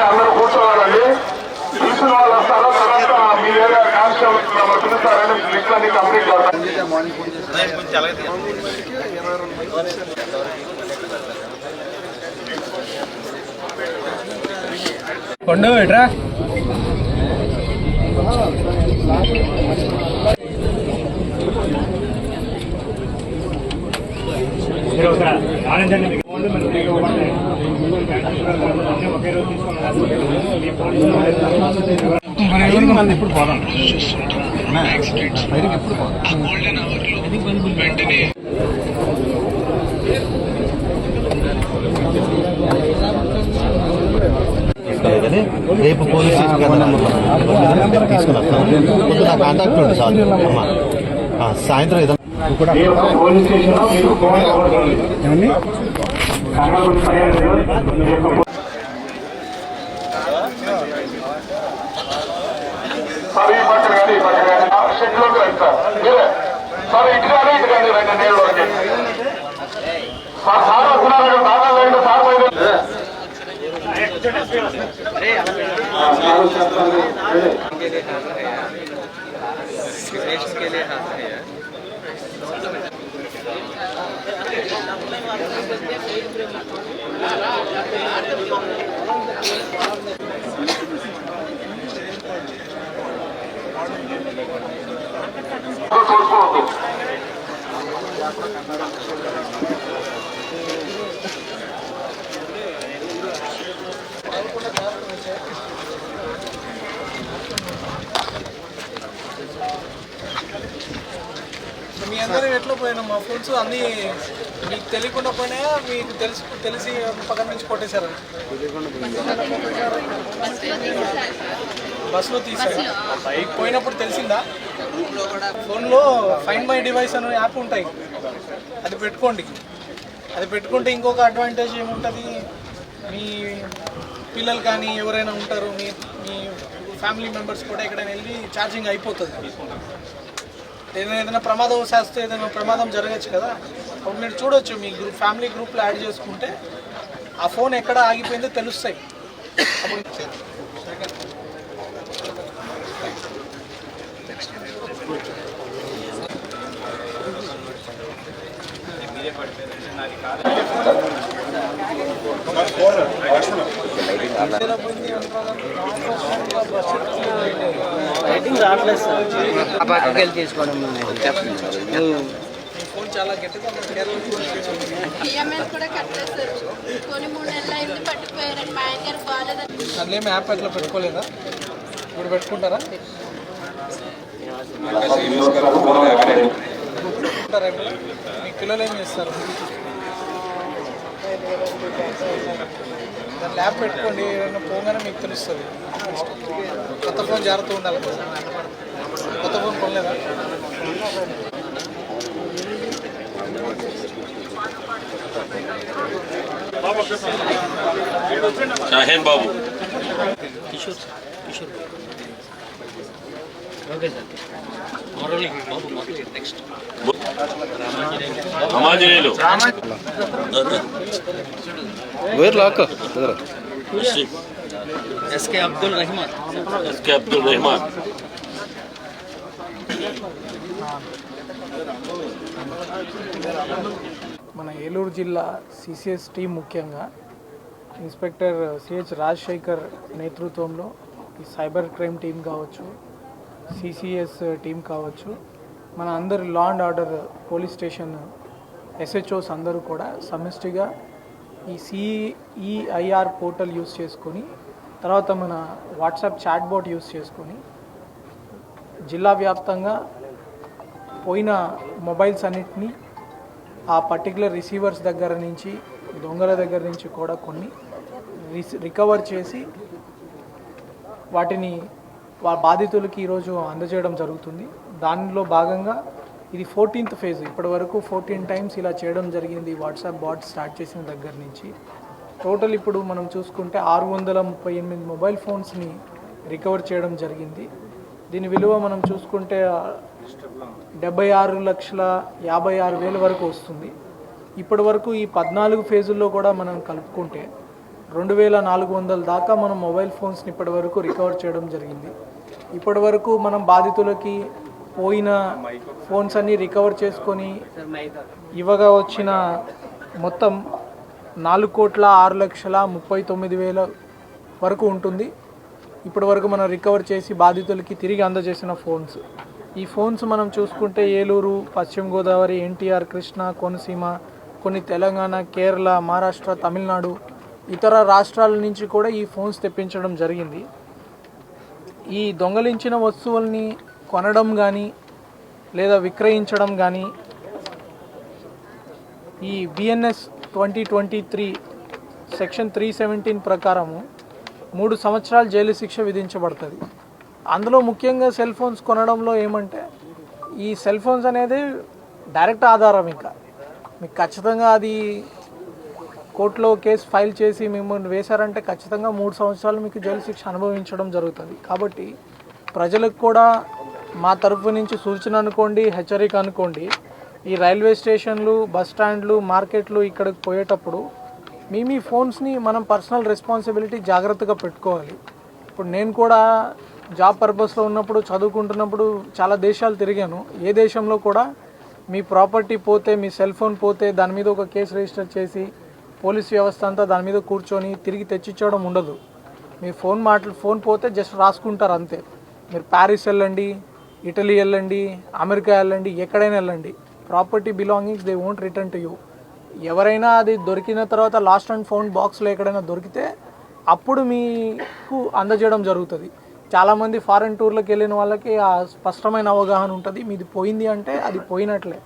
అందరూ కూర్చోవాలండి తీసుకున్న వాళ్ళు వస్తారో తర్వాత మీ ఏరియా కానిస్టేబుల్ పిలుస్తారని లిస్ట్ అన్ని కంప్లీట్ పోదాం ఎప్పుడు పోదాం కానీ రేపు పోలీస్ స్టేషన్ తీసుకుని వస్తాను కాంటాక్ట్ ఉంది సార్ సాయంత్రం ఏదైనా మీరు పోలీస్ స్టేషన్ మీకు ఫోన్ ఇవ్వబడుతుంది. కర్నూలు పర్యాటకులు మీ యొక్క ఫోన్- సార్ ఈ పక్కన కానీ ఈ పక్కన కానీ ఆ షెడ్లోకి రండి సార్ మీరే సార్ ఇటు కానీ ఇటు కానీ రండి నీళ్ళు వరకే సార్ సార్ వస్తున్నారు అక్కడ దాదాపు లేండి సార్ పోయి సార్ చెప్తాను स्टेशन के लिए हाथ है మీ అందరూ ఎట్లా పోయినా? మా ఫోన్స్ అన్నీ మీకు తెలియకుండా పోయినా మీకు తెలిసి తెలిసి పక్కన నుంచి కొట్టేశారు. బస్సులో తీసారు మీకు పోయినప్పుడు తెలిసిందా? ఫోన్లో ఫైండ్ మై డివైస్ అనే యాప్ ఉంటాయి. అది పెట్టుకోండి. అది పెట్టుకుంటే ఇంకొక అడ్వాంటేజ్ ఏముంటుంది? మీ పిల్లలు కానీ ఎవరైనా ఉంటారు మీ మీ ఫ్యామిలీ మెంబర్స్ కూడా ఎక్కడైనా వెళ్ళి ఛార్జింగ్ అయిపోతుంది. ఏదైనా ఏదైనా ప్రమాదం శాస్త్రం ఏదైనా ప్రమాదం జరగచ్చు కదా? అప్పుడు మీరు చూడొచ్చు మీ గ్రూప్ ఫ్యామిలీ గ్రూప్లో యాడ్ చేసుకుంటే ఆ ఫోన్ ఎక్కడ ఆగిపోయిందో తెలుస్తాయి. అప్పుడు రైటింగ్ రావట్లేదు సార్ ఆ పక్కకి వెళ్ళి తీసుకోవడం ఫోన్ చాలా గట్టిగా యాప్ ఎట్లా పెట్టుకోలేదా ఇప్పుడు పెట్టుకుంటారా పెట్టుకుంటారా ఇప్పుడు? మీ పిల్లలు ఏం చేస్తారు ల్యాబ్ పెట్టుకోండి ఏదైనా పోగానే మీకు తెలుస్తుంది. కొత్త ఫోన్ జాగ్రత్త ఉండాలి కొత్త ఫోన్ కొనలేదా? షాహేన్ బాబు. రామాంజనేయులు. ఎస్కే అబ్దుల్ రహమాన్ ఎస్కే అబ్దుల్ రెహమాన్ మన ఏలూరు జిల్లా సిసిఎస్ టీం ముఖ్యంగా ఇన్స్పెక్టర్ సిహెచ్ రాజశేఖర్ నేతృత్వంలో ఈ సైబర్ క్రైమ్ టీం కావచ్చు సిసిఎస్ టీం కావచ్చు. మన అందరు law and order police station SHOs అందరూ కూడా సమిష్టిగా ఈ సిఈఐఆర్ పోర్టల్ యూస్ చేసుకొని తర్వాత మన వాట్సాప్ చాట్ బోట్ యూస్ చేసుకొని జిల్లా వ్యాప్తంగా పోయిన మొబైల్స్ అన్నిటినీ ఆ పర్టికులర్ రిసీవర్స్ దగ్గర నుంచి దొంగల దగ్గర నుంచి కూడా కొన్ని రిస్ రికవర్ చేసి వాటిని బాధితులకి ఈరోజు అందజేయడం జరుగుతుంది. దానిలో భాగంగా ఇది ఫోర్టీన్త్ ఫేజ్. ఇప్పటి వరకు ఫోర్టీన్ టైమ్స్ ఇలా చేయడం జరిగింది. వాట్సాప్ బాట్ స్టార్ట్ చేసిన దగ్గర నుంచి. టోటల్ ఇప్పుడు మనం చూసుకుంటే ఆరు వందల ముప్పై ఎనిమిది మొబైల్ ఫోన్స్ని రికవర్ చేయడం జరిగింది. దీని విలువ మనం చూసుకుంటే డెబ్బై ఆరు లక్షల యాభై ఆరు వేల వరకు వస్తుంది. ఇప్పటి వరకు ఈ పద్నాలుగు ఫేజుల్లో కూడా మనం కలుపుకుంటే రెండు వేల నాలుగు వందల దాకా మనం మొబైల్ ఫోన్స్ని ఇప్పటి వరకు రికవర్ చేయడం జరిగింది. ఇప్పటి వరకు మనం బాధితులకి పోయిన ఫోన్స్ అన్నీ రికవర్ చేసుకొని ఇవ్వగా వచ్చిన మొత్తం నాలుగు కోట్ల ఆరు లక్షల ముప్పై తొమ్మిది వేల వరకు ఉంటుంది. ఇప్పటి వరకు మనం రికవర్ చేసి బాధితులకి తిరిగి అందజేసిన ఫోన్స్. ఈ ఫోన్స్ మనం చూసుకుంటే ఏలూరు పశ్చిమ గోదావరి ఎన్టీఆర్ కృష్ణా కోనసీమ కొన్ని తెలంగాణ కేరళ మహారాష్ట్ర తమిళనాడు ఇతర రాష్ట్రాల నుంచి కూడా ఈ ఫోన్స్ తెప్పించడం జరిగింది. ఈ దొంగలించిన వస్తువుల్ని కొనడం కానీ లేదా విక్రయించడం కానీ ఈ BNS twenty twenty three section three seventeen ప్రకారము మూడు సంవత్సరాలు జైలు శిక్ష విధించబడుతుంది. అందులో ముఖ్యంగా సెల్ ఫోన్స్ కొనడంలో ఏమంటే ఈ సెల్ ఫోన్స్ అనేది డైరెక్ట్ ఆధారం ఇంకా. మీకు ఖచ్చితంగా అది కోర్టులో కేసు ఫైల్ చేసి మిమ్మల్ని వేశారంటే ఖచ్చితంగా మూడు సంవత్సరాలు మీకు జైలు శిక్ష అనుభవించడం జరుగుతుంది. కాబట్టి ప్రజలకు కూడా మా తరఫు నుంచి సూచన అనుకోండి హెచ్చరిక అనుకోండి. ఈ రైల్వే స్టేషన్లు బస్ స్టాండ్లు మార్కెట్లు ఇక్కడికి పోయేటప్పుడు మీ మీ ఫోన్స్ని మనం పర్సనల్ రెస్పాన్సిబిలిటీ జాగ్రత్తగా పెట్టుకోవాలి. ఇప్పుడు నేను కూడా జాబ్ పర్పస్లో ఉన్నప్పుడు చదువుకుంటున్నప్పుడు చాలా దేశాలు తిరిగాను. ఏ దేశంలో కూడా మీ ప్రాపర్టీ పోతే మీ సెల్ ఫోన్ పోతే దాని మీద ఒక కేసు రిజిస్టర్ చేసి పోలీస్ వ్యవస్థ అంతా దాని మీద కూర్చొని తిరిగి తెచ్చిచ్చడం ఉండదు. మీ ఫోన్ మాటలు ఫోన్ పోతే జస్ట్ రాసుకుంటారు అంతే. మీరు ప్యారిస్ వెళ్ళండి ఇటలీ వెళ్ళండి అమెరికా వెళ్ళండి ఎక్కడైనా వెళ్ళండి. Property belongings they won't return to you. ఎవరైనా అది దొరికిన తర్వాత లాస్ట్ అండ్ ఫౌండ్ బాక్స్లో ఎక్కడైనా దొరికితే అప్పుడు మీకు అందజేయడం జరుగుతుంది. చాలామంది ఫారెన్ టూర్లకు వెళ్ళిన వాళ్ళకి ఆ స్పష్టమైన అవగాహన ఉంటుంది. మీది పోయింది అంటే అది పోయినట్లే.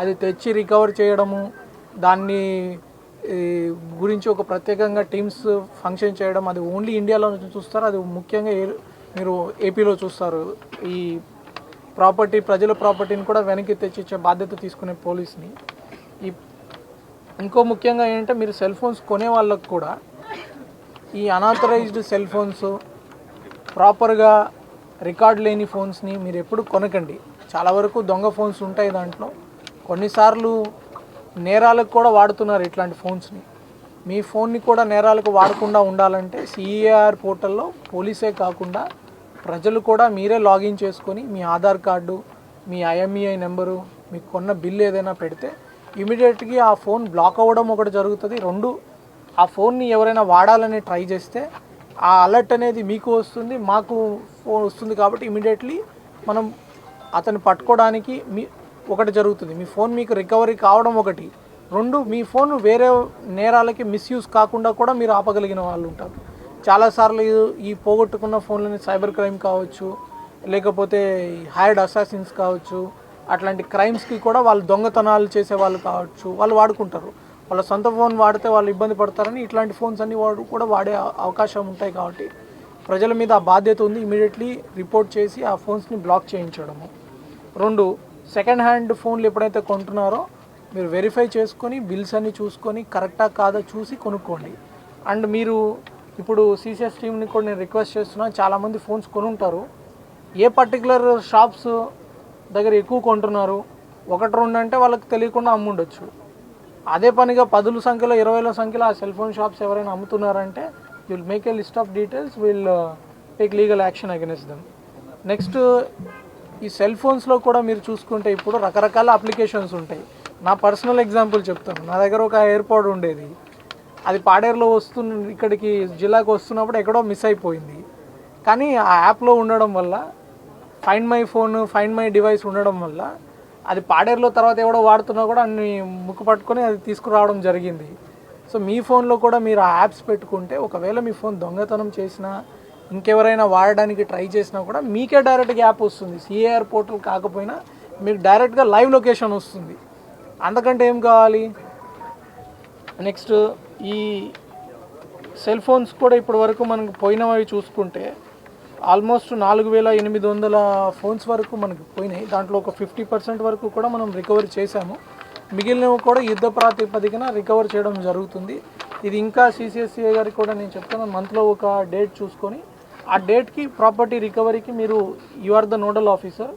అది తెచ్చి రికవర్ చేయడము దాన్ని గురించి ఒక ప్రత్యేకంగా టీమ్స్ ఫంక్షన్ చేయడం అది ఓన్లీ ఇండియాలో చూస్తారు అది ముఖ్యంగా ఏ- మీరు ఏపీలో చూస్తారు. ఈ ప్రాపర్టీ ప్రజల ప్రాపర్టీని కూడా వెనక్కి తెచ్చిచ్చే బాధ్యత తీసుకునే పోలీస్ని. ఈ ఇంకో ముఖ్యంగా ఏంటంటే మీరు సెల్ ఫోన్స్ కొనే వాళ్ళకు కూడా ఈ అనాథరైజ్డ్ సెల్ ఫోన్స్ ప్రాపర్గా రికార్డ్ లేని ఫోన్స్ని మీరు ఎప్పుడు కొనకండి. చాలా వరకు దొంగ ఫోన్స్ ఉంటాయి దాంట్లో. కొన్నిసార్లు నేరాలకు కూడా వాడుతున్నారు ఇట్లాంటి ఫోన్స్ని. మీ ఫోన్ని కూడా నేరాలకు వాడకుండా ఉండాలంటే సిఈఆర్ పోర్టల్లో పోలీసే కాకుండా ప్రజలు కూడా మీరే లాగిన్ చేసుకొని మీ ఆధార్ కార్డు మీ ఐఎంఈఐ నెంబరు మీకు కొన్న బిల్ ఏదైనా పెడితే ఇమీడియట్గా ఆ ఫోన్ బ్లాక్ అవ్వడం ఒకటి జరుగుతుంది. రెండు ఆ ఫోన్ని ఎవరైనా వాడాలని ట్రై చేస్తే ఆ అలర్ట్ అనేది మీకు వస్తుంది మాకు ఫోన్ వస్తుంది కాబట్టి ఇమీడియట్లీ మనం అతన్ని పట్టుకోవడానికి మీ ఒకటి జరుగుతుంది. మీ ఫోన్ మీకు రికవరీ కావడం ఒకటి. రెండు మీ ఫోన్ వేరే నేరాలకి మిస్యూజ్ కాకుండా కూడా మీరు ఆపగలిగిన వాళ్ళు ఉంటారు. చాలాసార్లు ఈ- ఈ పోగొట్టుకున్న ఫోన్లని సైబర్ క్రైమ్ కావచ్చు లేకపోతే హైర్డ్ అసాసిన్స్ కావచ్చు అట్లాంటి క్రైమ్స్కి కూడా వాళ్ళు దొంగతనాలు చేసే వాళ్ళు కావచ్చు వాళ్ళు వాడుకుంటారు. వాళ్ళ సొంత ఫోన్ వాడితే వాళ్ళు ఇబ్బంది పడతారని ఇట్లాంటి ఫోన్స్ అన్ని వాడు కూడా వాడే అవకాశం ఉంటాయి కాబట్టి ప్రజల మీద ఆ బాధ్యత ఉంది ఇమీడియట్లీ రిపోర్ట్ చేసి ఆ ఫోన్స్ని బ్లాక్ చేయించడము. రెండు సెకండ్ హ్యాండ్ ఫోన్లు ఎప్పుడైతే కొంటున్నారో మీరు వెరిఫై చేసుకొని బిల్స్ అన్ని చూసుకొని కరెక్టా కాదా చూసి కొనుక్కోండి. అండ్ మీరు ఇప్పుడు సీసీఎస్ టీమ్ని కూడా నేను రిక్వెస్ట్ చేస్తున్నా చాలామంది ఫోన్స్ కొనుంటారు. ఏ పర్టికులర్ షాప్స్ దగ్గర ఎక్కువ కొంటున్నారు? ఒకటి రెండు అంటే వాళ్ళకి తెలియకుండా అమ్ముండొచ్చు. అదే పనిగా పదుల సంఖ్యలో ఇరవైల సంఖ్యలో ఆ సెల్ ఫోన్ షాప్స్ ఎవరైనా అమ్ముతున్నారంటే will make a list of details will take legal action against them next ఈ సెల్ ఫోన్స్లో కూడా మీరు చూసుకుంటే ఇప్పుడు రకరకాల అప్లికేషన్స్ ఉంటాయి. నా పర్సనల్ ఎగ్జాంపుల్ చెప్తాను. నా దగ్గర ఒక ఎయిర్పోర్ట్ ఉండేది. అది పాడేరులో వస్తున్న ఇక్కడికి జిల్లాకు వస్తున్నప్పుడు ఎక్కడో మిస్ అయిపోయింది. కానీ ఆ యాప్లో ఉండడం వల్ల find my phone find my device ఉండడం వల్ల అది పాడేరులో తర్వాత ఎవడో వాడుతున్నా కూడా అన్ని ముక్కు పట్టుకొని అది తీసుకురావడం జరిగింది. సో మీ ఫోన్లో కూడా మీరు ఆ యాప్స్ పెట్టుకుంటే ఒకవేళ మీ ఫోన్ దొంగతనం చేసినా ఇంకెవరైనా వాడడానికి ట్రై చేసినా కూడా మీకే డైరెక్ట్గా యాప్ వస్తుంది. సిఏఆర్ పోర్టల్ కాకపోయినా మీకు డైరెక్ట్గా లైవ్ లొకేషన్ వస్తుంది. అందుకంటే ఏం కావాలి? నెక్స్ట్ ఈ సెల్ ఫోన్స్ కూడా ఇప్పటి వరకు మనకు పోయినవి చూసుకుంటే ఆల్మోస్ట్ నాలుగు వేల ఎనిమిది వందల ఫోన్స్ వరకు మనకు పోయినాయి. దాంట్లో ఒక ఫిఫ్టీ పర్సెంట్ వరకు కూడా మనం రికవర్ చేశాము. మిగిలినవి కూడా యుద్ధ ప్రాతిపదికన రికవర్ చేయడం జరుగుతుంది. ఇది ఇంకా సిసిఎస్సిఐ గారికి కూడా నేను చెప్తాను మంత్లో ఒక డేట్ చూసుకొని ఆ డేట్కి ప్రాపర్టీ రికవరీకి మీరు you are the nodal officer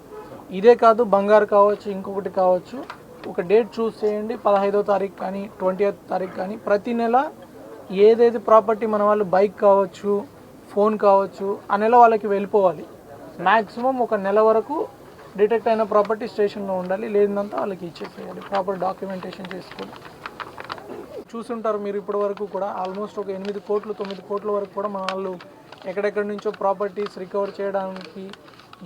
ఇదే కాదు బంగారు కావచ్చు ఇంకొకటి కావచ్చు. ఒక డేట్ చూస్ చేయండి పదహైదో తారీఖు కానీ ట్వంటీ తారీఖు కానీ. ప్రతి నెల ఏదైతే ప్రాపర్టీ మన వాళ్ళు బైక్ కావచ్చు ఫోన్ కావచ్చు ఆ నెల వాళ్ళకి వెళ్ళిపోవాలి. మ్యాక్సిమం ఒక నెల వరకు డిటెక్ట్ అయిన ప్రాపర్టీ స్టేషన్లో ఉండాలి. లేదంతా వాళ్ళకి ఇచ్చేసేయాలి ప్రాపర్ డాక్యుమెంటేషన్ చేసుకొని. చూసుంటారు మీరు ఇప్పటి వరకు కూడా ఆల్మోస్ట్ ఒక ఎనిమిది కోట్లు తొమ్మిది కోట్ల వరకు కూడా మన వాళ్ళు ఎక్కడెక్కడి నుంచో ప్రాపర్టీస్ రికవర్ చేయడానికి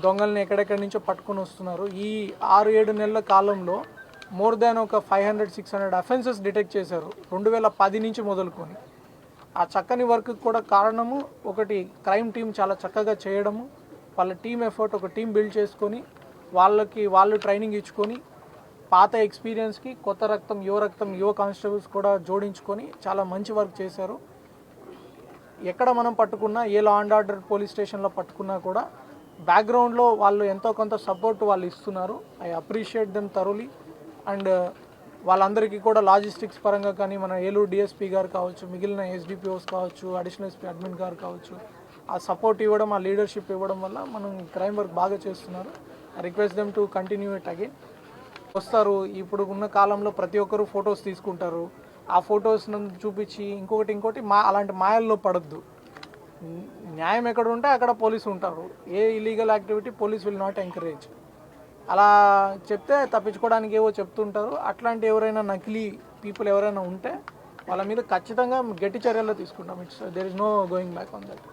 దొంగల్ని ఎక్కడెక్కడి నుంచో పట్టుకొని వస్తున్నారు. ఈ ఆరు ఏడు నెలల కాలంలో మోర్ దాన్ ఒక five hundred six hundred offences detect చేశారు రెండు వేల పది నుంచి మొదలుకొని. ఆ చక్కని వర్క్ కూడా కారణము ఒకటి క్రైమ్ టీం చాలా చక్కగా చేయడము వాళ్ళ టీం ఎఫర్ట్ ఒక టీం బిల్డ్ చేసుకొని వాళ్ళకి వాళ్ళు ట్రైనింగ్ ఇచ్చుకొని పాత ఎక్స్పీరియన్స్కి కొత్త రక్తం యువ రక్తం యువ కానిస్టేబుల్స్ కూడా జోడించుకొని చాలా మంచి వర్క్ చేశారు. ఎక్కడ మనం పట్టుకున్నా ఏ లా అండ్ ఆర్డర్ పోలీస్ స్టేషన్లో పట్టుకున్నా కూడా బ్యాక్గ్రౌండ్లో వాళ్ళు ఎంతో కొంత సపోర్ట్ వాళ్ళు ఇస్తున్నారు. I appreciate them thoroughly and వాళ్ళందరికీ కూడా లాజిస్టిక్స్ పరంగా కానీ మన ఏలూరు డిఎస్పీ గారు కావచ్చు మిగిలిన ఎస్డిపిఓస్ కావచ్చు అడిషనల్ ఎస్పీ అడ్మిన్ గారు కావచ్చు ఆ సపోర్ట్ ఇవ్వడం ఆ లీడర్షిప్ ఇవ్వడం వల్ల మనం క్రైమ్ వర్క్ బాగా చేస్తున్నారు. I request them to continue it again వస్తారు. ఇప్పుడు ఉన్న కాలంలో ప్రతి ఒక్కరు ఫొటోస్ తీసుకుంటారు. ఆ ఫొటోస్ చూపించి ఇంకొకటి ఇంకోటి మా అలాంటి మాయల్లో పడద్దు. న్యాయం ఎక్కడ ఉంటే అక్కడ పోలీసు ఉంటారు. A illegal activity police will not encourage అలా చెప్తే తప్పించుకోవడానికి ఏవో చెప్తుంటారు. అట్లాంటి ఎవరైనా నకిలీ పీపుల్ ఎవరైనా ఉంటే వాళ్ళ మీద ఖచ్చితంగా గట్టి చర్యలు తీసుకుంటాం. It's there is no going back on that